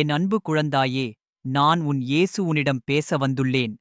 என் அன்பு குழந்தாயே நான் உன் இயேசு உன்னிடம் பேச வந்துள்ளேன்.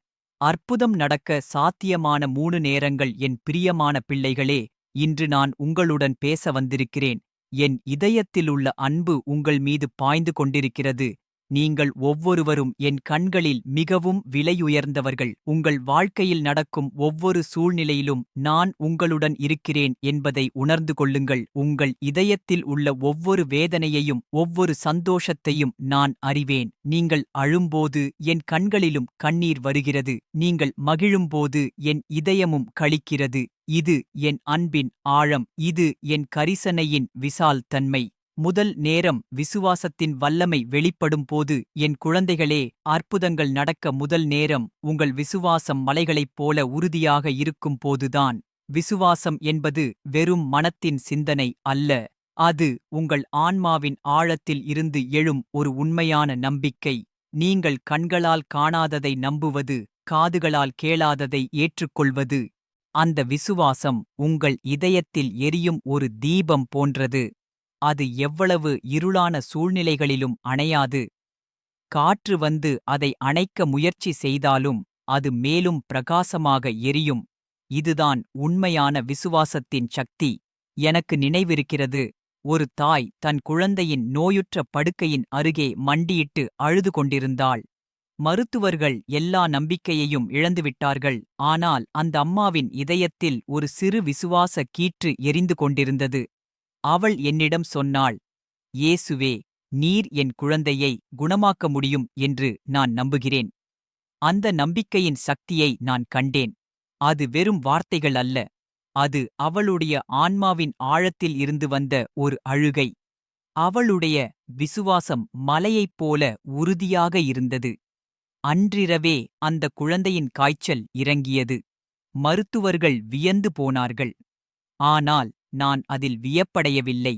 அற்புதம் நடக்க சாத்தியமான மூணு நேரங்கள் என் பிரியமான பிள்ளைகளே இன்று நான் உங்களுடன் பேச வந்திருக்கிறேன். என் இதயத்திலுள்ள அன்பு உங்கள் மீது பாய்ந்து கொண்டிருக்கிறது. நீங்கள் ஒவ்வொருவரும் என் கண்களில் மிகவும் விலையுயர்ந்தவர்கள். உங்கள் வாழ்க்கையில் நடக்கும் ஒவ்வொரு சூழ்நிலையிலும் நான் உங்களுடன் இருக்கிறேன் என்பதை உணர்ந்து கொள்ளுங்கள். உங்கள் இதயத்தில் உள்ள ஒவ்வொரு வேதனையையும் ஒவ்வொரு சந்தோஷத்தையும் நான் அறிவேன். நீங்கள் அழும்போது என் கண்களிலும் கண்ணீர் வருகிறது. நீங்கள் மகிழும்போது என் இதயமும் களிக்கிறது. இது என் அன்பின் ஆழம். இது என் கரிசனையின் விசால் தன்மை முதல் நேரம் விசுவாசத்தின் வல்லமை வெளிப்படும் போது என் குழந்தைகளே அற்புதங்கள் நடக்க முதல் நேரம் உங்கள் விசுவாசம் மலைகளைப் போல உறுதியாக இருக்கும் போதுதான். விசுவாசம் என்பது வெறும் மனத்தின் சிந்தனை அல்ல அது உங்கள் ஆன்மாவின் ஆழத்தில் இருந்து எழும் ஒரு உண்மையான நம்பிக்கை. நீங்கள் கண்களால் காணாததை நம்புவது காதுகளால் கேளாததை ஏற்றுக்கொள்வது. அந்த விசுவாசம் உங்கள் இதயத்தில் எரியும் ஒரு தீபம் போன்றது. அது எவ்வளவு இருளான சூழ்நிலைகளிலும் அணையாது. காற்று வந்து அதை அணைக்க முயற்சி செய்தாலும் அது மேலும் பிரகாசமாக எரியும். இதுதான் உண்மையான விசுவாசத்தின் சக்தி. எனக்கு நினைவிருக்கிறது ஒரு தாய் தன் குழந்தையின் நோயுற்ற படுக்கையின் அருகே மண்டியிட்டு அழுது கொண்டிருந்தாள். மருத்துவர்கள் எல்லா நம்பிக்கையையும் இழந்துவிட்டார்கள் ஆனால் அந்த அம்மாவின் இதயத்தில் ஒரு சிறு விசுவாச கீற்று எரிந்து கொண்டிருந்தது. அவள் என்னிடம் சொன்னாள் இயேசுவே நீர் என் குழந்தையை குணமாக்க முடியும் என்று நான் நம்புகிறேன். அந்த நம்பிக்கையின் சக்தியை நான் கண்டேன். அது வெறும் வார்த்தைகள் அல்ல. அது அவளுடைய ஆன்மாவின் ஆழத்தில் இருந்து வந்த ஒரு அழுகை. அவளுடைய விசுவாசம் மலையைப் போல உறுதியாக இருந்தது. அன்றிரவே அந்த குழந்தையின் காய்ச்சல் இறங்கியது. மருத்துவர்கள் வியந்து போனார்கள். ஆனால் நான் அதில் வியப்படையவில்லை.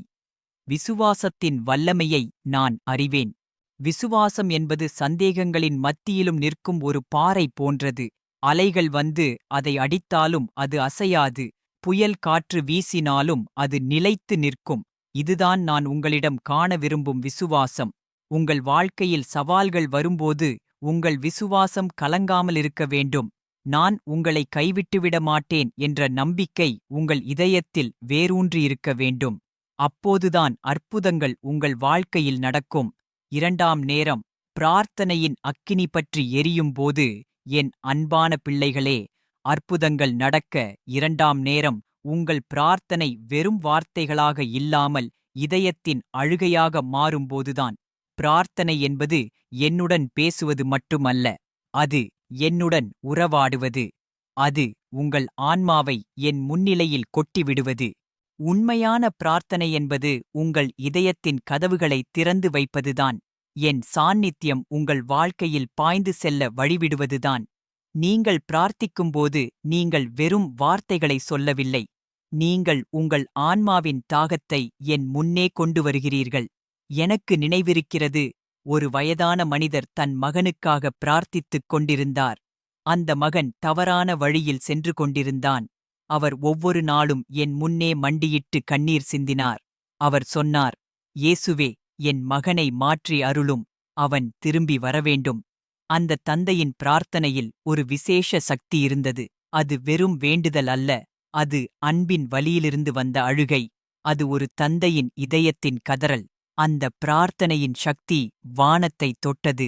விசுவாசத்தின் வல்லமையை நான் அறிவேன். விசுவாசம் என்பது சந்தேகங்களின் மத்தியிலும் நிற்கும் ஒரு பாறை போன்றது. அலைகள் வந்து அதை அடித்தாலும் அது அசையாது. புயல் காற்று வீசினாலும் அது நிலைத்து நிற்கும். இதுதான் நான் உங்களிடம் காண விரும்பும் விசுவாசம். உங்கள் வாழ்க்கையில் சவால்கள் வரும்போது உங்கள் விசுவாசம் கலங்காமலிருக்க வேண்டும். நான் உங்களை கைவிட்டுவிட மாட்டேன் என்ற நம்பிக்கை உங்கள் இதயத்தில் வேரூன்றியிருக்க வேண்டும். அப்போதுதான் அற்புதங்கள் உங்கள் வாழ்க்கையில் நடக்கும். இரண்டாம் நேரம் பிரார்த்தனையின் அக்கினி பற்றி எரியும்போது என் அன்பான பிள்ளைகளே அற்புதங்கள் நடக்க இரண்டாம் நேரம் உங்கள் பிரார்த்தனை வெறும் வார்த்தைகளாக இல்லாமல் இதயத்தின் அழுகையாக மாறும்போதுதான் பிரார்த்தனை என்பது என்னுடன் பேசுவது மட்டுமல்ல அது என்னுடன் உறவாடுவது. அது உங்கள் ஆன்மாவை என் முன்னிலையில் கொட்டிவிடுவது. உண்மையான பிரார்த்தனை என்பது உங்கள் இதயத்தின் கதவுகளை திறந்து வைப்பதுதான். என் சாநித்தியம் உங்கள் வாழ்க்கையில் பாய்ந்து செல்ல வழிவிடுவதுதான். நீங்கள் பிரார்த்திக்கும்போது நீங்கள் வெறும் வார்த்தைகளை சொல்லவில்லை. நீங்கள் உங்கள் ஆன்மாவின் தாகத்தை என் முன்னே கொண்டு வருகிறீர்கள். எனக்கு நினைவிருக்கிறது ஒரு வயதான மனிதர் தன் மகனுக்காக பிரார்த்தித்துக் கொண்டிருந்தார். அந்த மகன் தவறான வழியில் சென்று கொண்டிருந்தான். அவர் ஒவ்வொரு நாளும் என் முன்னே மண்டியிட்டு கண்ணீர் சிந்தினார். அவர் சொன்னார் இயேசுவே என் மகனை மாற்றி அருளும். அவன் திரும்பி வரவேண்டும். அந்த தந்தையின் பிரார்த்தனையில் ஒரு விசேஷ சக்தி இருந்தது. அது வெறும் வேண்டுதல் அல்ல அது அன்பின் வழியிலிருந்து வந்த அழுகை. அது ஒரு தந்தையின் இதயத்தின் கதறல். அந்த பிரார்த்தனையின் சக்தி வானத்தை தொட்டது.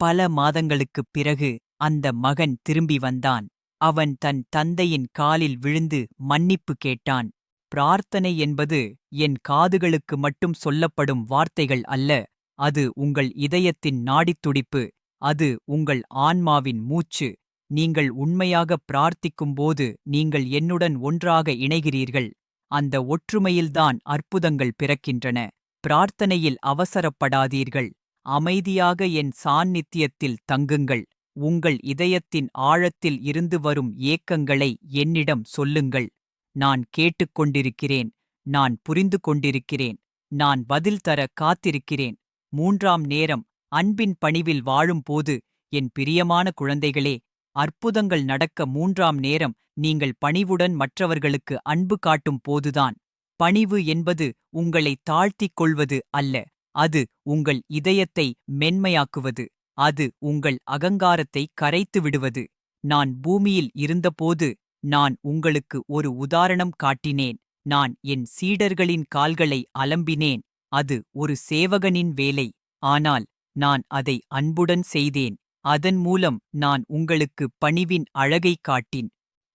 பல மாதங்களுக்குப் பிறகு அந்த மகன் திரும்பி வந்தான். அவன் தன் தந்தையின் காலில் விழுந்து மன்னிப்பு கேட்டான். பிரார்த்தனை என்பது என் காதுகளுக்கு மட்டும் சொல்லப்படும் வார்த்தைகள் அல்ல. அது உங்கள் இதயத்தின் நாடித்துடிப்பு அது உங்கள் ஆன்மாவின் மூச்சு. நீங்கள் உண்மையாக பிரார்த்திக்கும்போது நீங்கள் என்னுடன் ஒன்றாக இணைகிறீர்கள். அந்த ஒற்றுமையில்தான் அற்புதங்கள் பிறக்கின்றன. பிரார்த்தனையில் அவசரப்படாதீர்கள். அமைதியாக என் சாநித்தியத்தில் தங்குங்கள். உங்கள் இதயத்தின் ஆழத்தில் இருந்து வரும் ஏக்கங்களை என்னிடம் சொல்லுங்கள். நான் கேட்டுக்கொண்டிருக்கிறேன் நான் புரிந்து கொண்டிருக்கிறேன். நான் பதில் தர காத்திருக்கிறேன். மூன்றாம் நேரம் அன்பின் பணிவில் வாழும்போது என் பிரியமான குழந்தைகளே அற்புதங்கள் நடக்க மூன்றாம் நேரம் நீங்கள் பணிவுடன் மற்றவர்களுக்கு அன்பு காட்டும் போதுதான். பணிவு என்பது உங்களை தாழ்த்திக் கொள்வது அல்ல அது உங்கள் இதயத்தை மென்மையாக்குவது அது உங்கள் அகங்காரத்தை கரைத்து விடுவது. நான் பூமியில் இருந்தபோது நான் உங்களுக்கு ஒரு உதாரணம் காட்டினேன் நான் என் சீடர்களின் கால்களை அலம்பினேன் அது ஒரு சேவகனின் வேலை ஆனால் நான் அதை அன்புடன் செய்தேன் அதன் மூலம் நான் உங்களுக்கு பணிவின் அழகை காட்டின்.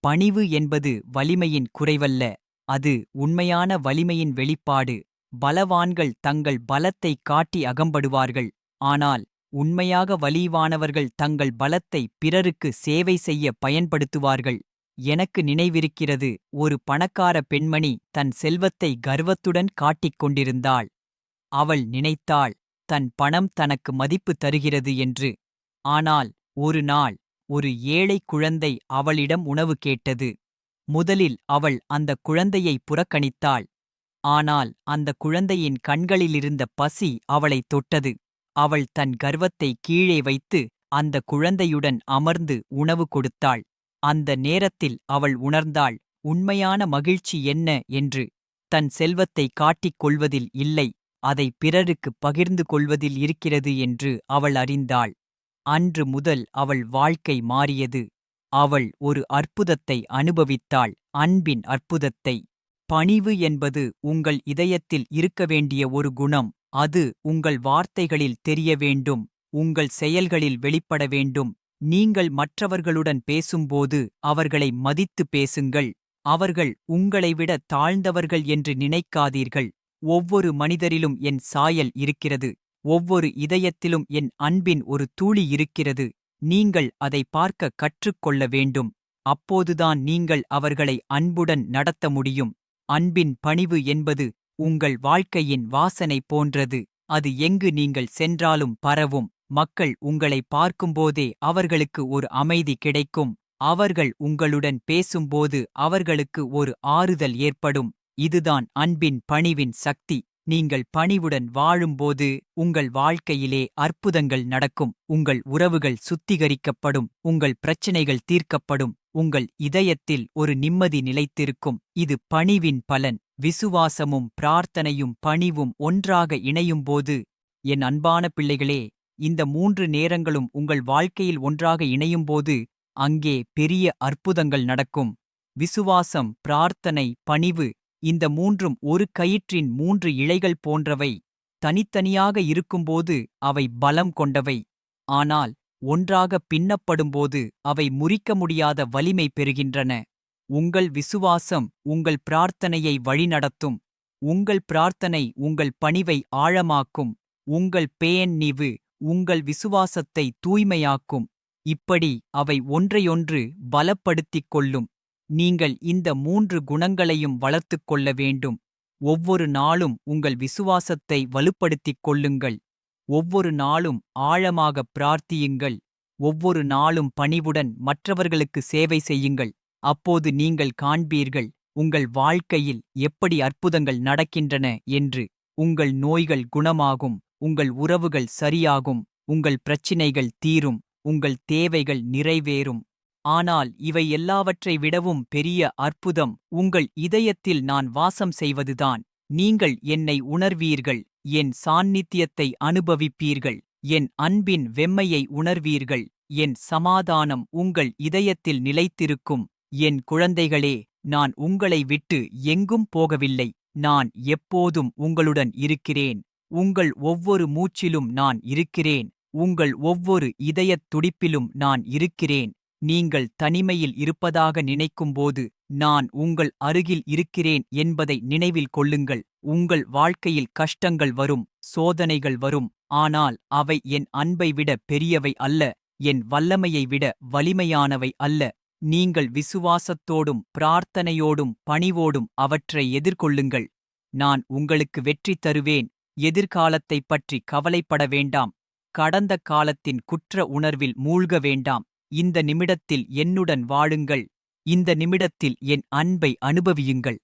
பணிவு என்பது வலிமையின் குறைவல்ல. அது உண்மையான வலிமையின் வெளிப்பாடு. பலவான்கள் தங்கள் பலத்தை காட்டி அகம்படுவார்கள். ஆனால் உண்மையாக வலிவானவர்கள் தங்கள் பலத்தை பிறருக்கு சேவை செய்ய பயன்படுத்துவார்கள். எனக்கு நினைவிருக்கிறது ஒரு பணக்கார பெண்மணி தன் செல்வத்தை கர்வத்துடன் காட்டிக் கொண்டிருந்தாள். அவள் நினைத்தாள் தன் பணம் தனக்கு மதிப்பு தருகிறது என்று. ஆனால் ஒரு நாள் ஒரு ஏழை குழந்தை அவளிடம் உணவு கேட்டது. முதலில் அவள் அந்த குழந்தையை புறக்கணித்தாள். ஆனால் அந்த குழந்தையின் கண்களிலிருந்த பசி அவளை தொட்டது. அவள் தன் கர்வத்தை கீழே வைத்து அந்த குழந்தையுடன் அமர்ந்து உணவு கொடுத்தாள். அந்த நேரத்தில் அவள் உணர்ந்தாள் உண்மையான மகிழ்ச்சி என்ன? என்று. தன் செல்வத்தை காட்டிக் கொள்வதில் இல்லை அதை பிறருக்கு பகிர்ந்து கொள்வதில் இருக்கிறது என்று அவள் அறிந்தாள். அன்று முதல் அவள் வாழ்க்கை மாறியது. அவள் ஒரு அற்புதத்தை அனுபவித்தாள். அன்பின் அற்புதத்தை. பணிவு என்பது உங்கள் இதயத்தில் இருக்க வேண்டிய ஒரு குணம். அது உங்கள் வார்த்தைகளில் தெரிய வேண்டும். உங்கள் செயல்களில் வெளிப்பட வேண்டும். நீங்கள் மற்றவர்களுடன் பேசும்போது அவர்களை மதித்து பேசுங்கள். அவர்கள் உங்களை விட தாழ்ந்தவர்கள் என்று நினைக்காதீர்கள். ஒவ்வொரு மனிதரிலும் என் சாயல் இருக்கிறது. ஒவ்வொரு இதயத்திலும் என் அன்பின் ஒரு தூளி இருக்கிறது. நீங்கள் அதை பார்க்க கற்றுக்கொள்ள வேண்டும். அப்போதுதான் நீங்கள் அவர்களை அன்புடன் நடத்த முடியும். அன்பின் பணிவு என்பது உங்கள் வாழ்க்கையின் வாசனை போன்றது. அது எங்கு நீங்கள் சென்றாலும் பரவும். மக்கள் உங்களை பார்க்கும்போதே அவர்களுக்கு ஒரு அமைதி கிடைக்கும். அவர்கள் உங்களுடன் பேசும்போது அவர்களுக்கு ஒரு ஆறுதல் ஏற்படும். இதுதான் அன்பின் பணிவின் சக்தி. நீங்கள் பணிவுடன் வாழும்போது உங்கள் வாழ்க்கையிலே அற்புதங்கள் நடக்கும். உங்கள் உறவுகள் சுத்திகரிக்கப்படும். உங்கள் பிரச்சினைகள் தீர்க்கப்படும். உங்கள் இதயத்தில் ஒரு நிம்மதி நிலைத்திருக்கும். இது பணிவின் பலன். விசுவாசமும் பிரார்த்தனையும் பணிவும் ஒன்றாக இணையும்போது என் அன்பான பிள்ளைகளே இந்த மூன்று நேரங்களும் உங்கள் வாழ்க்கையில் ஒன்றாக இணையும்போது அங்கே பெரிய அற்புதங்கள் நடக்கும். விசுவாசம் பிரார்த்தனை பணிவு இந்த மூன்றும் ஒரு கயிற்றின் மூன்று இழைகள் போன்றவை. தனித்தனியாக இருக்கும்போது அவை பலம் கொண்டவை. ஆனால் ஒன்றாக பின்னப்படும்போது அவை முறிக்க முடியாத வலிமை பெறுகின்றன. உங்கள் விசுவாசம் உங்கள் பிரார்த்தனையை வழிநடத்தும். உங்கள் பிரார்த்தனை உங்கள் பணிவை ஆழமாக்கும். உங்கள் பேயன்னிவு உங்கள் விசுவாசத்தை தூய்மையாக்கும். இப்படி அவை ஒன்றையொன்று பலப்படுத்திக் கொள்ளும். நீங்கள் இந்த மூன்று குணங்களையும் வளர்த்துக் கொள்ள வேண்டும். ஒவ்வொரு நாளும் உங்கள் விசுவாசத்தை வலுப்படுத்திக் கொள்ளுங்கள். ஒவ்வொரு நாளும் ஆழமாக பிரார்த்தியுங்கள். ஒவ்வொரு நாளும் பணிவுடன் மற்றவர்களுக்கு சேவை செய்யுங்கள். அப்போது நீங்கள் காண்பீர்கள் உங்கள் வாழ்க்கையில் எப்படி அற்புதங்கள் நடக்கின்றன என்று. உங்கள் நோய்கள் குணமாகும் உங்கள் உறவுகள் சரியாகும் உங்கள் பிரச்சினைகள் தீரும் உங்கள் தேவைகள் நிறைவேறும். ஆனால் இவை எல்லாவற்றை விடவும் பெரிய அற்புதம். உங்கள் இதயத்தில் நான் வாசம் செய்வதுதான். நீங்கள் என்னை உணர்வீர்கள். என் சாநித்தியத்தை அனுபவிப்பீர்கள். என் அன்பின் வெம்மையை உணர்வீர்கள். என் சமாதானம் உங்கள் இதயத்தில் நிலைத்திருக்கும். என் குழந்தைகளே நான் உங்களை விட்டு எங்கும் போகவில்லை. நான் எப்போதும் உங்களுடன் இருக்கிறேன். உங்கள் ஒவ்வொரு மூச்சிலும் நான் இருக்கிறேன். உங்கள் ஒவ்வொரு இதயத் துடிப்பிலும் நான் இருக்கிறேன். நீங்கள் தனிமையில் இருப்பதாக நினைக்கும்போது நான் உங்கள் அருகில் இருக்கிறேன் என்பதை நினைவில் கொள்ளுங்கள். உங்கள் வாழ்க்கையில் கஷ்டங்கள் வரும் சோதனைகள் வரும் ஆனால் அவை என் அன்பை விட பெரியவை அல்ல என் வல்லமையை விட வலிமையானவை அல்ல. நீங்கள் விசுவாசத்தோடும் பிரார்த்தனையோடும் பணிவோடும் அவற்றை எதிர்கொள்ளுங்கள். நான் உங்களுக்கு வெற்றி தருவேன் எதிர்காலத்தைப் பற்றி கவலைப்பட வேண்டாம். கடந்த காலத்தின் குற்ற உணர்வில் மூழ்க வேண்டாம். இந்த நிமிடத்தில் என்னுடன் வாழுங்கள். இந்த நிமிடத்தில் என் அன்பை அனுபவியுங்கள்.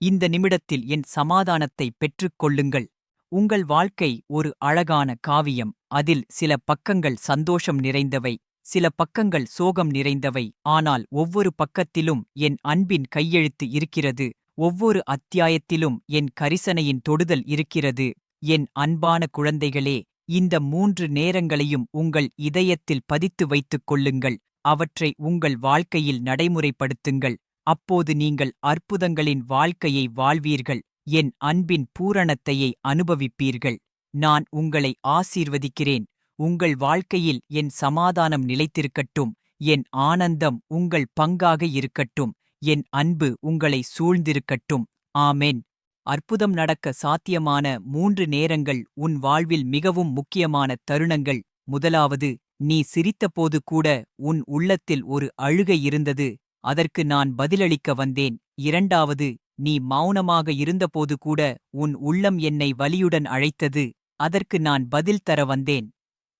இந்த நிமிடத்தில் என் சமாதானத்தை பெற்றுக்கொள்ளுங்கள். உங்கள் வாழ்க்கை ஒரு அழகான காவியம். அதில் சில பக்கங்கள் சந்தோஷம் நிறைந்தவை. சில பக்கங்கள் சோகம் நிறைந்தவை. ஆனால் ஒவ்வொரு பக்கத்திலும் என் அன்பின் கையெழுத்து இருக்கிறது. ஒவ்வொரு அத்தியாயத்திலும் என் கரிசனையின் தொடுதல் இருக்கிறது. என் அன்பான குழந்தைகளே இந்த மூன்று நேரங்களையும் உங்கள் இதயத்தில் பதித்து வைத்துக் கொள்ளுங்கள். அவற்றை உங்கள் வாழ்க்கையில் நடைமுறைப்படுத்துங்கள். அப்போது நீங்கள் அற்புதங்களின் வாழ்க்கையை வாழ்வீர்கள். என் அன்பின் பூரணத்தையை அனுபவிப்பீர்கள். நான் உங்களை ஆசீர்வதிக்கிறேன். உங்கள் வாழ்க்கையில் என் சமாதானம் நிலைத்திருக்கட்டும். என் ஆனந்தம் உங்கள் பங்காக இருக்கட்டும். என் அன்பு உங்களை சூழ்ந்திருக்கட்டும். ஆமேன். அற்புதம் நடக்க சாத்தியமான மூன்று நேரங்கள் உன் வாழ்வில் மிகவும் முக்கியமான தருணங்கள். முதலாவது நீ சிரித்தபோது கூட உன் உள்ளத்தில் ஒரு அழுகை இருந்தது. அதற்கு நான் பதிலளிக்க வந்தேன். இரண்டாவது நீ மௌனமாக இருந்தபோது கூட உன் உள்ளம் என்னை வலியுடன் அழைத்தது. அதற்கு நான் பதில் தர வந்தேன்.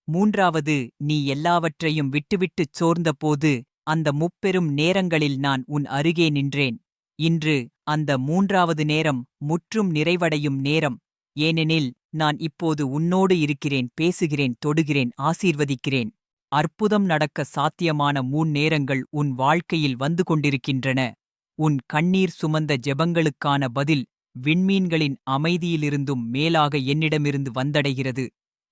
மூன்றாவது நீ எல்லாவற்றையும் விட்டுவிட்டுச் சோர்ந்தபோது அந்த முப்பெரும் நேரங்களில் நான் உன் அருகே நின்றேன். இன்று அந்த மூன்றாவது நேரம் முற்றும் நிறைவடையும் நேரம். ஏனெனில் நான் இப்போது உன்னோடு இருக்கிறேன் பேசுகிறேன் தொடுகிறேன் ஆசீர்வதிக்கிறேன். அற்புதம் நடக்க சாத்தியமான மூன் நேரங்கள் உன் வாழ்க்கையில் வந்து கொண்டிருக்கின்றன. உன் கண்ணீர் சுமந்த ஜெபங்களுக்கான பதில் விண்மீன்களின் அமைதியிலிருந்தும் மேலாக என்னிடமிருந்து வந்தடைகிறது.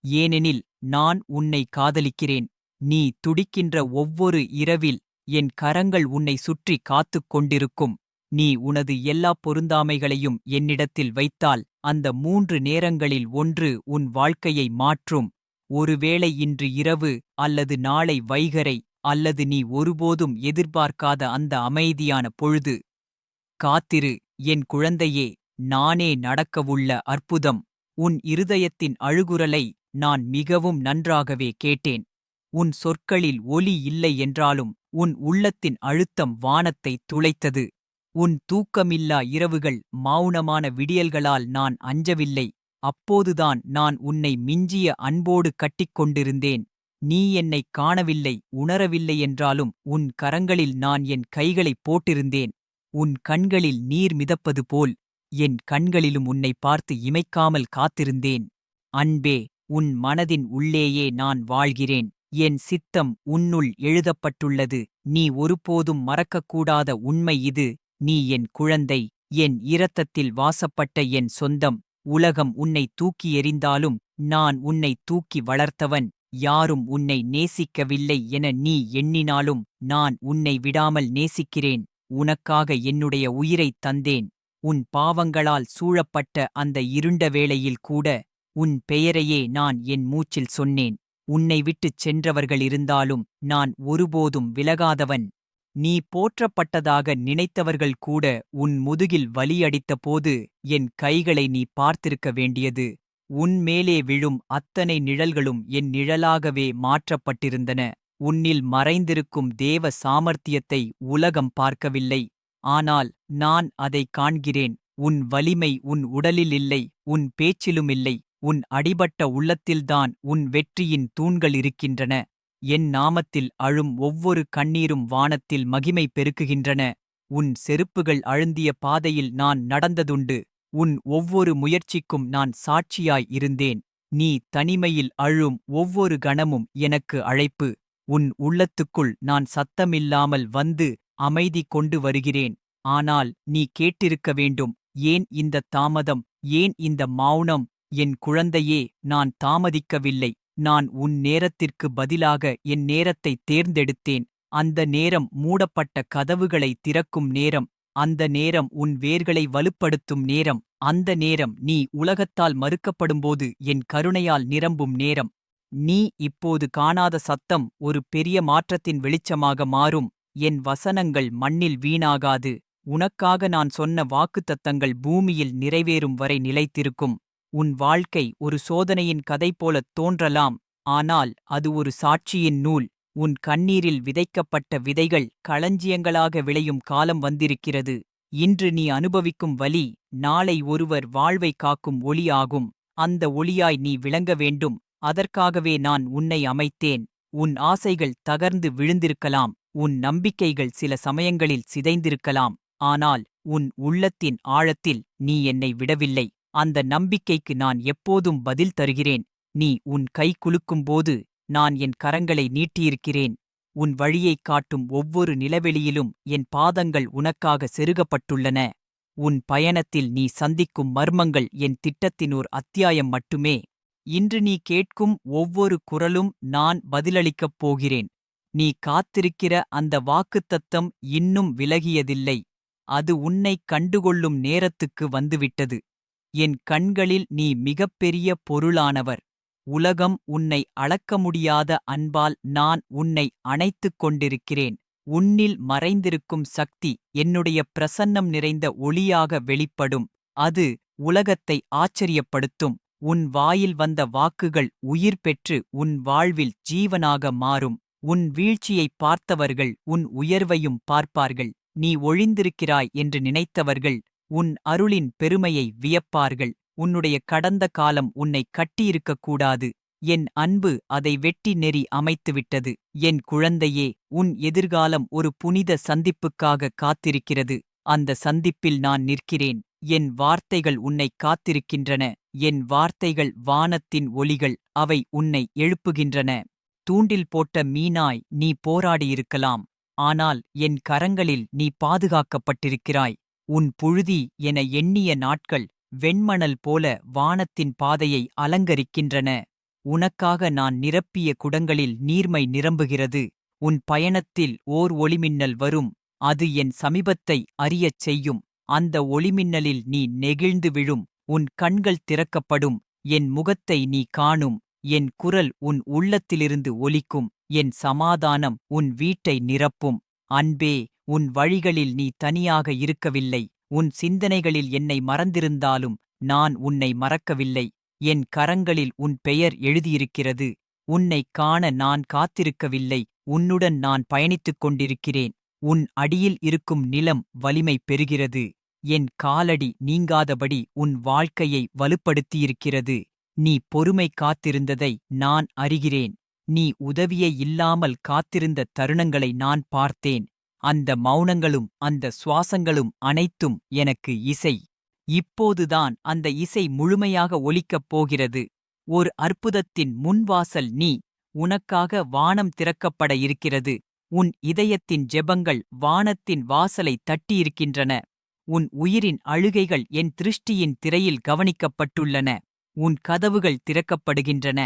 ஏனெனில் நான் உன்னை காதலிக்கிறேன். நீ துடிக்கின்ற ஒவ்வொரு இரவில் என் கரங்கள் உன்னை சுற்றி காத்துக் கொண்டிருக்கும். நீ உனது எல்லா பொருந்தாமைகளையும் என்னிடத்தில் வைத்தால் அந்த மூன்று நேரங்களில் ஒன்று உன் வாழ்க்கையை மாற்றும். ஒருவேளை இன்று இரவு அல்லது நாளை வைகரை அல்லது நீ ஒருபோதும் எதிர்பார்க்காத அந்த அமைதியான பொழுது. காத்திரு என் குழந்தையே நானே நடக்கவுள்ள அற்புதம். உன் இருதயத்தின் அழுகுரலை நான் மிகவும் நன்றாகவே கேட்டேன். உன் சொற்களில் ஒலி இல்லை என்றாலும் உன் உள்ளத்தின் அழுத்தம் வானத்தை துளைத்தது. உன் தூக்கமில்லா இரவுகள் மௌனமான விடியல்களால் நான் அஞ்சவில்லை. அப்போதுதான் நான் உன்னை மிஞ்சிய அன்போடு கட்டிக்கொண்டிருந்தேன் நீ என்னைக் காணவில்லை உணரவில்லை என்றாலும் உன் கரங்களில் நான் என் கைகளைப் போட்டிருந்தேன். உன் கண்களில் நீர் மிதப்பது போல் என் கண்களிலும் உன்னை பார்த்து இமைக்காமல் காத்திருந்தேன். அன்பே உன் மனதின் உள்ளேயே நான் வாழ்கிறேன். என் சித்தம் உன்னுள் எழுதப்பட்டுள்ளது. நீ ஒருபோதும் மறக்கக்கூடாத உண்மை இது. நீ என் குழந்தை என் இரத்தத்தில் வாசப்பட்ட என் சொந்தம் உலகம் உன்னை தூக்கி எறிந்தாலும் நான் உன்னை தூக்கி வளர்த்தவன் யாரும் உன்னை நேசிக்கவில்லை என நீ எண்ணினாலும் நான் உன்னை விடாமல் நேசிக்கிறேன் உனக்காக என்னுடைய உயிரைத் தந்தேன் உன் பாவங்களால் சூழப்பட்ட அந்த இருண்ட வேளையில் கூட உன் பெயரையே நான் என் மூச்சில் சொன்னேன் உன்னை விட்டுச் சென்றவர்கள் இருந்தாலும் நான் ஒருபோதும் விலகாதவன் நீ போற்றப்பட்டதாக நினைத்தவர்கள் கூட உன் முதுகில் வலியடித்தபோது என் கைகளை நீ பார்த்திருக்க வேண்டியது. உன் மேலே விழும் அத்தனை நிழல்களும் என் நிழலாகவே மாற்றப்பட்டிருந்தன. உன்னில் மறைந்திருக்கும் தேவ சாமர்த்தியத்தை உலகம் பார்க்கவில்லை. ஆனால் நான் அதை காண்கிறேன். உன் வலிமை உன் உடலில் இல்லை உன் பேச்சிலுமில்லை உன் அடிபட்ட உள்ளத்தில்தான் உன் வெற்றியின் தூண்கள் இருக்கின்றன. என் நாமத்தில் அழும் ஒவ்வொரு கண்ணீரும் வானத்தில் மகிமை பெருக்குகின்றன. உன் செருப்புகள் அழுந்திய பாதையில் நான் நடந்ததுண்டு. உன் ஒவ்வொரு முயற்சிக்கும் நான் சாட்சியாய் இருந்தேன். நீ தனிமையில் அழும் ஒவ்வொரு கணமும் எனக்கு அழைப்பு. உன் உள்ளத்துக்குள் நான் சத்தமில்லாமல் வந்து அமைதி கொண்டு வருகிறேன். ஆனால் நீ கேட்டிருக்க வேண்டும் ஏன் இந்த தாமதம் ஏன் இந்த மௌனம்? என் குழந்தையே நான் தாமதிக்கவில்லை. நான் உன் நேரத்திற்கு பதிலாக என் நேரத்தை தேர்ந்தெடுத்தேன். அந்த நேரம் மூடப்பட்ட கதவுகளை திறக்கும் நேரம். அந்த நேரம் உன் வேர்களை வலுப்படுத்தும் நேரம். அந்த நேரம் நீ உலகத்தால் மறுக்கப்படும்போது என் கருணையால் நிரம்பும் நேரம். நீ இப்போது காணாத சத்தம் ஒரு பெரிய மாற்றத்தின் வெளிச்சமாக மாறும். என் வசனங்கள் மண்ணில் வீணாகாது. உனக்காக நான் சொன்ன வாக்குத்தத்தங்கள் பூமியில் நிறைவேறும் வரை நிலைத்திருக்கும். உன் வாழ்க்கை ஒரு சோதனையின் கதை போலத் தோன்றலாம் ஆனால் அது ஒரு சாட்சியின் நூல். உன் கண்ணீரில் விதைக்கப்பட்ட விதைகள் களஞ்சியங்களாக விளையும் காலம் வந்திருக்கிறது. இன்று நீ அனுபவிக்கும் வலி நாளை ஒருவர் வாழ்வை காக்கும் ஒளி ஆகும். அந்த ஒளியாய் நீ விளங்க வேண்டும். அதற்காகவே நான் உன்னை அமைத்தேன். உன் ஆசைகள் தகர்ந்து விழுந்திருக்கலாம். உன் நம்பிக்கைகள் சில சமயங்களில் சிதைந்திருக்கலாம். ஆனால் உன் உள்ளத்தின் ஆழத்தில் நீ என்னை விடவில்லை. அந்த நம்பிக்கைக்கு நான் எப்போதும் பதில் தருகிறேன். நீ உன் கை குலுக்கும்போது நான் என் கரங்களை நீட்டியிருக்கிறேன். உன் வழியைக் காட்டும் ஒவ்வொரு நிலவெளியிலும் என் பாதங்கள் உனக்காக செருகப்பட்டுள்ளன. உன் பயணத்தில் நீ சந்திக்கும் மர்மங்கள் என் திட்டத்தினோர் அத்தியாயம் மட்டுமே. இன்று நீ கேட்கும் ஒவ்வொரு குரலும் நான் பதிலளிக்கப் போகிறேன். நீ காத்திருக்கிற அந்த வாக்குத்தத்தம் இன்னும் விலகியதில்லை. அது உன்னைக் கண்டுகொள்ளும் நேரத்துக்கு வந்துவிட்டது. என் கண்களில் நீ மிகப்பெரிய பொருளானவர். உலகம் உன்னை அளக்க முடியாத அன்பால் நான் உன்னை அணைத்துக் கொண்டிருக்கிறேன். உன்னில் மறைந்திருக்கும் சக்தி என்னுடைய பிரசன்னம் நிறைந்த ஒளியாக வெளிப்படும். அது உலகத்தை ஆச்சரியப்படுத்தும். உன் வாயில் வந்த வாக்குகள் உயிர் பெற்று உன் வாழ்வில் ஜீவனாக மாறும். உன் வீழ்ச்சியைப் பார்த்தவர்கள் உன் உயர்வையும் பார்ப்பார்கள். நீ ஒழிந்திருக்கிறாய் என்று நினைத்தவர்கள் உன் அருளின் பெருமையை வியப்பார்கள். உன்னுடைய கடந்த காலம் உன்னை கட்டியிருக்கக்கூடாது. என் அன்பு அதை வெட்டி நெறி அமைத்துவிட்டது. என் குழந்தையே உன் எதிர்காலம் ஒரு புனித சந்திப்புக்காக காத்திருக்கிறது. அந்த சந்திப்பில் நான் நிற்கிறேன். என் வார்த்தைகள் உன்னை காத்திருக்கின்றன. என் வார்த்தைகள் வானத்தின் ஒலிகள் அவை உன்னை எழுப்புகின்றன. தூண்டில் போட்ட மீனாய் நீ போராடியிருக்கலாம். ஆனால் என் கரங்களில் நீ பாதுகாக்கப்பட்டிருக்கிறாய். உன் புழுதி என எண்ணிய நாட்கள் வெண்மணல் போல வானத்தின் பாதையை அலங்கரிக்கின்றன. உனக்காக நான் நிரப்பிய குடங்களில் நீர்மை நிரம்புகிறது. உன் பயணத்தில் ஓர் ஒளிமின்னல் வரும். அது என் சமீபத்தை அறியச் செய்யும். அந்த ஒளிமின்னலில் நீ நெகிழ்ந்து விழும். உன் கண்கள் திறக்கப்படும். என் முகத்தை நீ காணும். என் குரல் உன் உள்ளத்திலிருந்து ஒலிக்கும். என் சமாதானம் உன் வீட்டை நிரப்பும். அன்பே உன் வழிகளில் நீ தனியாக இருக்கவில்லை. உன் சிந்தனைகளில் என்னை மறந்திருந்தாலும் நான் உன்னை மறக்கவில்லை. என் கரங்களில் உன் பெயர் எழுதியிருக்கிறது. உன்னைக் காண நான் காத்திருக்கவில்லை. உன்னுடன் நான் பயணித்துக் கொண்டிருக்கிறேன். உன் அடியில் இருக்கும் நிலம் வலிமை பெறுகிறது. என் காலடி நீங்காதபடி உன் வாழ்க்கையை வலுப்படுத்தியிருக்கிறது. நீ பொறுமை காத்திருந்ததை நான் அறிகிறேன். நீ உதவியை இல்லாமல் காத்திருந்த தருணங்களை நான் பார்த்தேன். அந்த மௌனங்களும் அந்த சுவாசங்களும் அனைத்தும் எனக்கு இசை. இப்போதுதான் அந்த இசை முழுமையாக ஒலிக்கப் போகிறது. ஒரு அற்புதத்தின் முன்வாசல் நீ உனக்காக வானம் திறக்கப்பட இருக்கிறது. உன் இதயத்தின் ஜெபங்கள் வானத்தின் வாசலை தட்டியிருக்கின்றன. உன் உயிரின் அழுகைகள் என் திருஷ்டியின் திரையில் கவனிக்கப்பட்டுள்ளன. உன் கதவுகள் திறக்கப்படுகின்றன.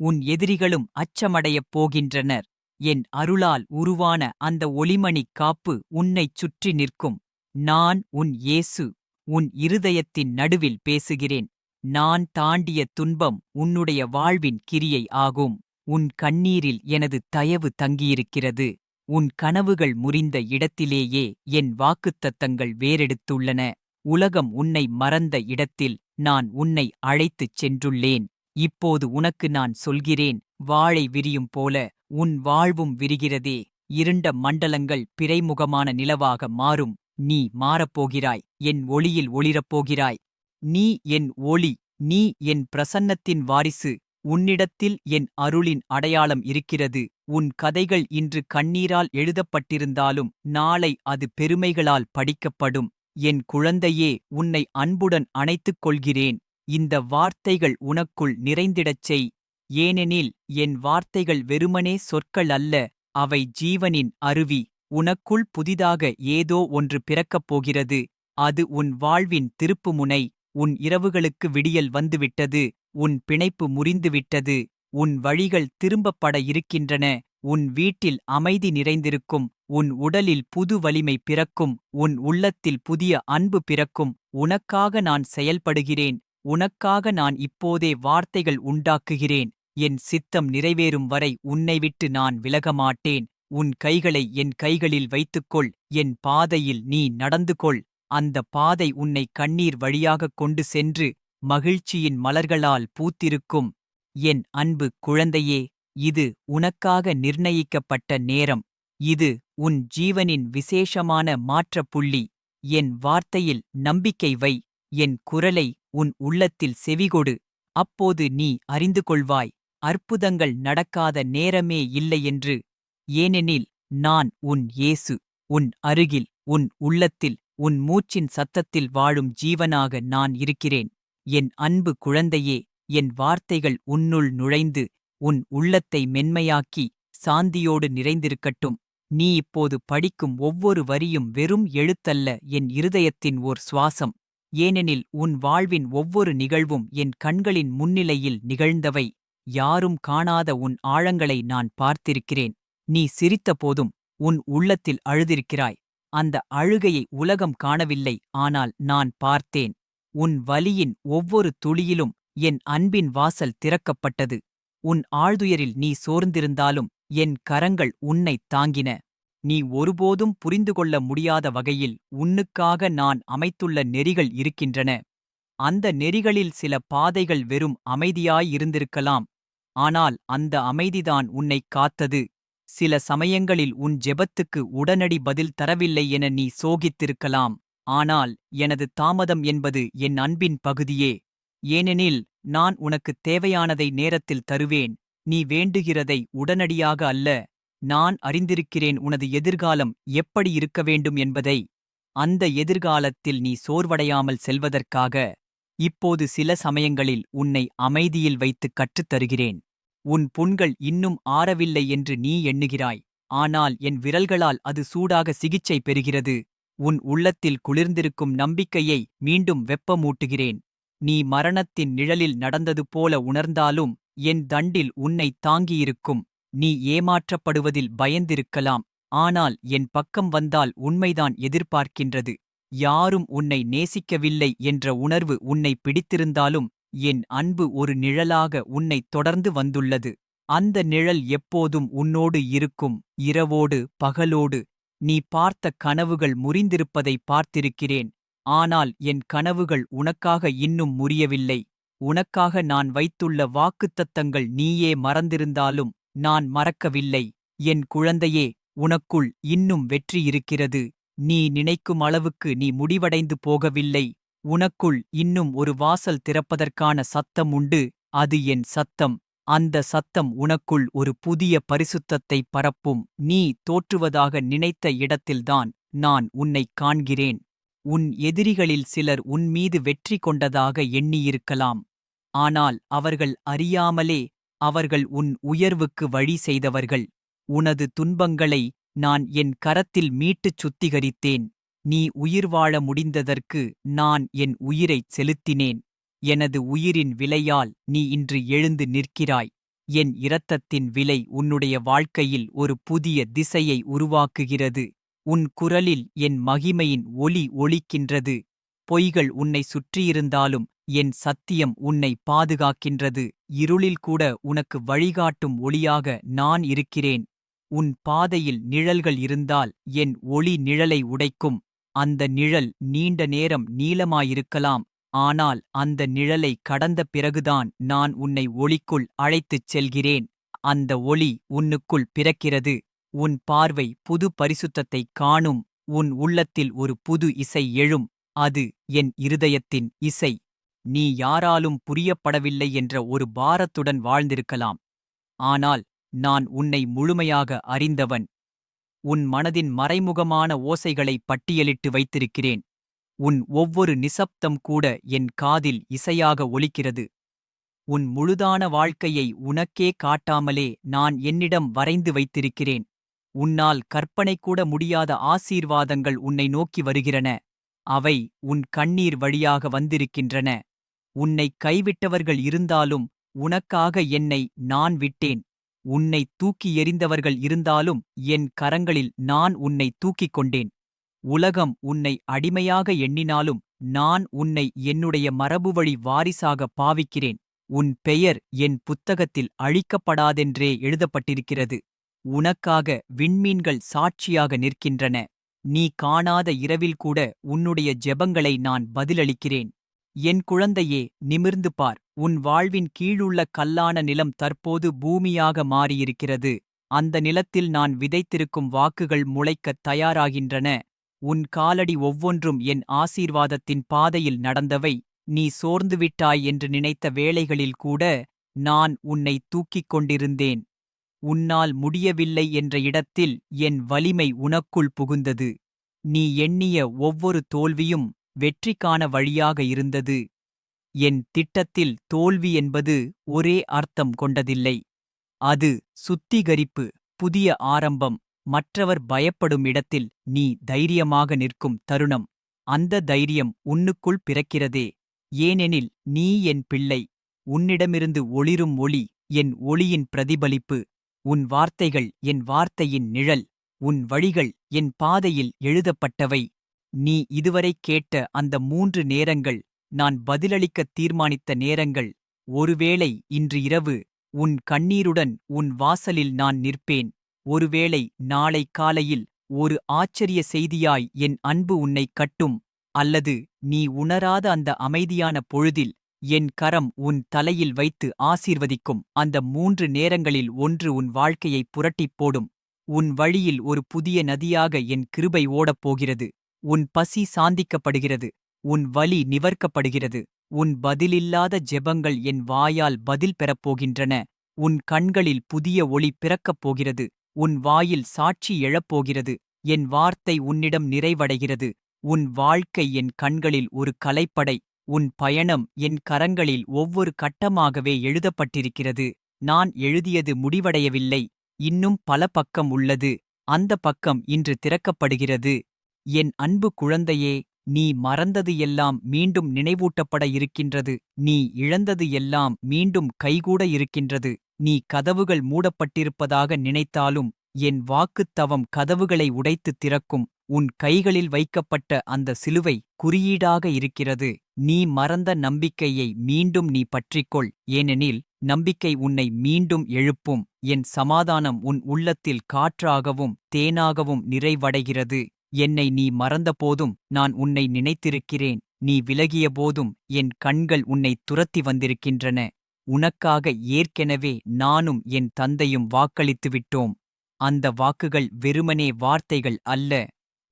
உன் எதிரிகளும் அச்சமடையப் போகின்றனர். என் அருளால் உருவான அந்த ஒளிமணிக் காப்பு உன்னைச் சுற்றி நிற்கும். நான் உன் இயேசு உன் இருதயத்தின் நடுவில் பேசுகிறேன். நான் தாண்டிய துன்பம் உன்னுடைய வாழ்வின் கிரியை ஆகும். உன் கண்ணீரில் எனது தயவு தங்கியிருக்கிறது. உன் கனவுகள் முறிந்த இடத்திலேயே என் வாக்குத்தத்தங்கள் வேறெடுத்துள்ளன உலகம் உன்னை மறந்த இடத்தில் நான் உன்னை அழைத்துச் சென்றுள்ளேன். இப்போது உனக்கு நான் சொல்கிறேன் வாழை விரியும் போல உன் வாழ்வும் விரிகிறதே. இருண்ட மண்டலங்கள் பிறைமுகமான நிலவாக மாறும். நீ மாறப்போகிறாய். என் ஒளியில் ஒளிரப்போகிறாய். நீ என் ஒளி. நீ என் பிரசன்னத்தின் வாரிசு. உன்னிடத்தில் என் அருளின் அடையாளம் இருக்கிறது. உன் கதைகள் இன்று கண்ணீரால் எழுதப்பட்டிருந்தாலும் நாளை அது பெருமைகளால் படிக்கப்படும். என் குழந்தையே உன்னை அன்புடன் அணைத்துக் கொள்கிறேன். இந்த வார்த்தைகள் உனக்குள் நிறைந்திடச் செய். ஏனெனில் என் வார்த்தைகள் வெறுமனே சொற்கள் அல்ல அவை ஜீவனின் அருவி. உனக்குள் புதிதாக ஏதோ ஒன்று பிறக்கப் போகிறது. அது உன் வாழ்வின் திருப்புமுனை. உன் இரவுகளுக்கு விடியல் வந்துவிட்டது. உன் பிணைப்பு முறிந்துவிட்டது. உன் வழிகள் திரும்பப்பட இருக்கின்றன. உன் வீட்டில் அமைதி நிறைந்திருக்கும். உன் உடலில் புது வலிமை பிறக்கும். உன் உள்ளத்தில் புதிய அன்பு பிறக்கும். உனக்காக நான் செயல்படுகிறேன். உனக்காக நான் இப்போதே வார்த்தைகள் உண்டாக்குகிறேன். என் சித்தம் நிறைவேறும் வரை உன்னை விட்டு நான் விலகமாட்டேன். உன் கைகளை என் கைகளில் வைத்துக்கொள். என் பாதையில் நீ நடந்து கொள் அந்த பாதை உன்னை கண்ணீர் வழியாகக் கொண்டு சென்று மகிழ்ச்சியின் மலர்களால் பூத்திருக்கும். என் அன்பு குழந்தையே இது உனக்காக நிர்ணயிக்கப்பட்ட நேரம். இது உன் ஜீவனின் விசேஷமான மாற்றப் புள்ளி என் வார்த்தையில் நம்பிக்கை வை. என் குரலை உன் உள்ளத்தில் செவிகொடு. அப்போது நீ அறிந்து கொள்வாய் அற்புதங்கள் நடக்காத நேரமே இல்லையென்று ஏனெனில் நான் உன் இயேசு உன் அருகில் உன் உள்ளத்தில் உன் மூச்சின் சத்தத்தில் வாழும் ஜீவனாக நான் இருக்கிறேன். என் அன்பு குழந்தையே என் வார்த்தைகள் உன்னுள் நுழைந்து உன் உள்ளத்தை மென்மையாக்கி சாந்தியோடு நிறைந்திருக்கட்டும். நீ இப்போது படிக்கும் ஒவ்வொரு வரியும் வெறும் எழுத்தல்ல என் இருதயத்தின் ஓர் சுவாசம். ஏனெனில் உன் வாழ்வின் ஒவ்வொரு நிகழ்வும் என் கண்களின் முன்னிலையில் நிகழ்ந்தவை. யாரும் காணாத உன் ஆழங்களை நான் பார்த்திருக்கிறேன். நீ சிரித்தபோதும் உன் உள்ளத்தில் அழுதிருக்கிறாய். அந்த அழுகையை உலகம் காணவில்லை. ஆனால் நான் பார்த்தேன். உன் வலியின் ஒவ்வொரு துளியிலும் என் அன்பின் வாசல் திறக்கப்பட்டது. உன் ஆழ்துயரில் நீ சோர்ந்திருந்தாலும் என் கரங்கள் உன்னைத் தாங்கின. நீ ஒருபோதும் புரிந்து கொள்ள முடியாத வகையில் உன்னுக்காக நான் அமைத்துள்ள நெறிகள் இருக்கின்றன. அந்த நெறிகளில் சில பாதைகள் வெறும் அமைதியாயிருந்திருக்கலாம் ஆனால் அந்த அமைதிதான் உன்னைக் காத்தது. சில சமயங்களில் உன் ஜெபத்துக்கு உடனடி பதில் தரவில்லை என நீ சோகித்திருக்கலாம். ஆனால் எனது தாமதம் என்பது என் அன்பின் பகுதியே. ஏனெனில் நான் உனக்குத் தேவையானதை நேரத்தில் தருவேன். நீ வேண்டுகிறதை உடனடியாக அல்ல. நான் அறிந்திருக்கிறேன் உனது எதிர்காலம் எப்படி இருக்க வேண்டும் என்பதை. அந்த எதிர்காலத்தில் நீ சோர்வடையாமல் செல்வதற்காக இப்போது சில சமயங்களில் உன்னை அமைதியில் வைத்துக் கற்றுத்தருகிறேன் உன் புண்கள் இன்னும் ஆறவில்லை என்று நீ எண்ணுகிறாய். ஆனால் என் விரல்களால் அது சூடாக சிகிச்சை பெறுகிறது. உன் உள்ளத்தில் குளிர்ந்திருக்கும் நம்பிக்கையை மீண்டும் வெப்பமூட்டுகிறேன். நீ மரணத்தின் நிழலில் நடந்தது போல உணர்ந்தாலும் என் தண்டில் உன்னை தாங்கியிருக்கும். நீ ஏமாற்றப்படுவதில் பயந்திருக்கலாம் ஆனால் என் பக்கம் வந்தால் உண்மைதான் எதிர்பார்க்கின்றது. யாரும் உன்னை நேசிக்கவில்லை என்ற உணர்வு உன்னை பிடித்திருந்தாலும் என் அன்பு ஒரு நிழலாக உன்னை தொடர்ந்து வந்துள்ளது. அந்த நிழல் எப்போதும் உன்னோடு இருக்கும் இரவோடு பகலோடு. நீ பார்த்த கனவுகள் முறிந்திருப்பதை பார்த்திருக்கிறேன் ஆனால் என் கனவுகள் உனக்காக இன்னும் முறியவில்லை. உனக்காக நான் வைத்துள்ள வாக்குத்தத்தங்கள் நீயே மறந்திருந்தாலும் நான் மறக்கவில்லை. என் குழந்தையே உனக்குள் இன்னும் வெற்றி இருக்கிறது. நீ நினைக்கும் அளவுக்கு நீ முடிவடைந்து போகவில்லை. உனக்குள் இன்னும் ஒரு வாசல் திறப்பதற்கான சத்தம் உண்டு. அது என் சத்தம். அந்த சத்தம் உனக்குள் ஒரு புதிய பரிசுத்தத்தை பரப்பும். நீ தோற்றுவதாக நினைத்த இடத்தில்தான் நான் உன்னைக் காண்கிறேன். உன் எதிரிகளில் சிலர் உன் மீது வெற்றி கொண்டதாக எண்ணியிருக்கலாம். ஆனால் அவர்கள் அறியாமலே அவர்கள் உன் உயர்வுக்கு வழி செய்தவர்கள். உனது துன்பங்களை நான் என் கரத்தில் மீட்டுச் சுத்திகரித்தேன். நீ உயிர் வாழ முடிந்ததற்கு நான் என் உயிரைச் செலுத்தினேன். எனது உயிரின் விலையால் நீ இன்று எழுந்து நிற்கிறாய். என் இரத்தத்தின் விலை உன்னுடைய வாழ்க்கையில் ஒரு புதிய திசையை உருவாக்குகிறது. உன் குரலில் என் மகிமையின் ஒலி ஒளிக்கின்றது பொய்கள் உன்னை சுற்றியிருந்தாலும் என் சத்தியம் உன்னை பாதுகாக்கின்றது. இருளில் கூட உனக்கு வழிகாட்டும் ஒளியாக நான் இருக்கிறேன். உன் பாதையில் நிழல்கள் இருந்தால் என் ஒளி நிழலை உடைக்கும். அந்த நிழல் நீண்ட நேரம் நீளமாயிருக்கலாம். ஆனால் அந்த நிழலை கடந்த பிறகுதான் நான் உன்னை ஒளிக்குள் அழைத்துச் செல்கிறேன். அந்த ஒளி உன்னுக்குள் பிறக்கிறது. உன் பார்வை புது பரிசுத்தத்தைக் காணும். உன் உள்ளத்தில் ஒரு புது இசை எழும். அது என் இருதயத்தின் இசை. நீ யாராலும் புரியப்படவில்லை என்ற ஒரு பாரத்துடன் வாழ்ந்திருக்கலாம். ஆனால் நான் உன்னை முழுமையாக அறிந்தவன். உன் மனதின் மறைமுகமான ஓசைகளை பட்டியலிட்டு வைத்திருக்கிறேன். உன் ஒவ்வொரு நிசப்தம் கூட என் காதில் இசையாக ஒலிக்கிறது. உன் முழுதான வாழ்க்கையை உனக்கே காட்டாமலே நான் என்னிடம் வரைந்து வைத்திருக்கிறேன். உன்னால் கற்பனை கூட முடியாத ஆசீர்வாதங்கள் உன்னை நோக்கி வருகிறன. அவை உன் கண்ணீர் வழியாக வந்திருக்கின்றன. உன்னை கைவிட்டவர்கள் இருந்தாலும் உனக்காக என்னை நான் விட்டேன். உன்னை தூக்கி எறிந்தவர்கள் இருந்தாலும் என் கரங்களில் நான் உன்னை தூக்கிக் கொண்டேன். உலகம் உன்னை அடிமையாக எண்ணினாலும் நான் உன்னை என்னுடைய மரபுவழி வாரிசாக பாவிக்கிறேன். உன் பெயர் என் புத்தகத்தில் அழிக்கப்படாதென்றே எழுதப்பட்டிருக்கிறது. உனக்காக விண்மீன்கள் சாட்சியாக நிற்கின்றன. நீ காணாத இரவில் கூட உன்னுடைய ஜெபங்களை நான் பதிலளிக்கிறேன். என் குழந்தையே நிமிர்ந்து பார். உன் வாழ்வின் கீழுள்ள கல்லான நிலம் தற்போது பூமியாக மாறியிருக்கிறது. அந்த நிலத்தில் நான் விதைத்திருக்கும் வாக்குகள் முளைக்கத் தயாராகின்றன. உன் காலடி ஒவ்வொன்றும் என் ஆசீர்வாதத்தின் பாதையில் நடந்தவை. நீ சோர்ந்துவிட்டாய் என்று நினைத்த வேளைகளில் கூட நான் உன்னை தூக்கிக் கொண்டிருந்தேன். உன்னால் முடியவில்லை என்ற இடத்தில் என் வலிமை உனக்குள் புகுந்தது. நீ எண்ணிய ஒவ்வொரு தோல்வியும் வெற்றிக்கான வழியாக இருந்தது. என் திட்டத்தில் தோல்வி என்பது ஒரே அர்த்தம் கொண்டதில்லை. அது சுத்திகரிப்பு புதிய ஆரம்பம். மற்றவர் பயப்படும் இடத்தில் நீ தைரியமாக நிற்கும் தருணம். அந்த தைரியம் உன்னுக்குள் பிறக்கிறதே. ஏனெனில் நீ என் பிள்ளை. உன்னிடமிருந்து ஒளிரும் ஒளி என் ஒளியின் பிரதிபலிப்பு. உன் வார்த்தைகள் என் வார்த்தையின் நிழல். உன் வழிகள் என் பாதையில் எழுதப்பட்டவை. நீ இதுவரை கேட்ட அந்த மூன்று நேரங்கள் நான் பதிலளிக்கத் தீர்மானித்த நேரங்கள் ஒருவேளை இன்று இரவு உன் கண்ணீருடன் உன் வாசலில் நான் நிற்பேன் ஒருவேளை நாளை காலையில் ஒரு ஆச்சரிய செய்தியாய் என் அன்பு உன்னைக் கட்டும் அல்லது நீ உணராத அந்த அமைதியான பொழுதில் என் கரம் உன் தலையில் வைத்து ஆசீர்வதிக்கும் அந்த மூன்று நேரங்களில் ஒன்று உன் வாழ்க்கையை புரட்டிப் போடும் உன் வழியில் ஒரு புதிய நதியாக என் கிருபை ஓடப் போகிறது. உன் பசி சாந்திக்கப்படுகிறது உன் வலி நிவர்க்கப்படுகிறது உன் பதிலில்லாத ஜெபங்கள் என் வாயால் பதில் பெறப்போகின்றன உன் கண்களில் புதிய ஒளி பிறக்கப் போகிறது உன் வாயில் சாட்சி எழப்போகிறது என் வார்த்தை உன்னிடம் நிறைவடைகிறது உன் வாழ்க்கை என் கண்களில் ஒரு கலைப்படை உன் பயணம் என் கரங்களில் ஒவ்வொரு கட்டமாகவே எழுதப்பட்டிருக்கிறது நான் எழுதியது முடிவடையவில்லை இன்னும் பல பக்கம் உள்ளது அந்த பக்கம் இன்று திறக்கப்படுகிறது. என் அன்பு குழந்தையே நீ மறந்தது எல்லாம் மீண்டும் நினைவூட்டப்பட இருக்கின்றது. நீ இழந்தது எல்லாம் மீண்டும் கைகூட இருக்கின்றது. நீ கதவுகள் மூடப்பட்டிருப்பதாக நினைத்தாலும் என் வாக்குத்தவம் கதவுகளை உடைத்துத் திறக்கும். உன் கைகளில் வைக்கப்பட்ட அந்த சிலுவை குறியீடாக இருக்கிறது. நீ மறந்த நம்பிக்கையை மீண்டும் நீ பற்றிக்கொள். ஏனெனில் நம்பிக்கை உன்னை மீண்டும் எழுப்பும். என் சமாதானம் உன் உள்ளத்தில் காற்றாகவும் தேனாகவும் நிறைவடைகிறது. என்னை நீ மறந்தபோதும் நான் உன்னை நினைத்திருக்கிறேன். நீ விலகியபோதும் என் கண்கள் உன்னை துரத்தி வந்திருக்கின்றன. உனக்காக ஏற்கெனவே நானும் என் தந்தையும் வாக்களித்துவிட்டோம். அந்த வாக்குகள் வெறுமனே வார்த்தைகள் அல்ல.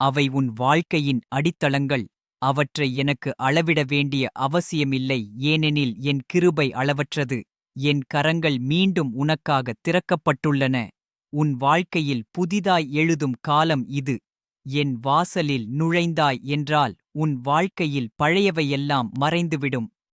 அவை உன் வாழ்க்கையின் அடித்தளங்கள். அவற்றை எனக்கு அளவிட வேண்டிய அவசியமில்லை. ஏனெனில் என் கிருபை அளவற்றது. என் கரங்கள் மீண்டும் உனக்காக திறக்கப்பட்டுள்ளன. உன் வாழ்க்கையில் புதிதாய் எழுதும் காலம் இது. என் வாசலில் நுழைந்தாய் என்றால் உன் வாழ்க்கையில் பழையவையெல்லாம் மறைந்துவிடும்.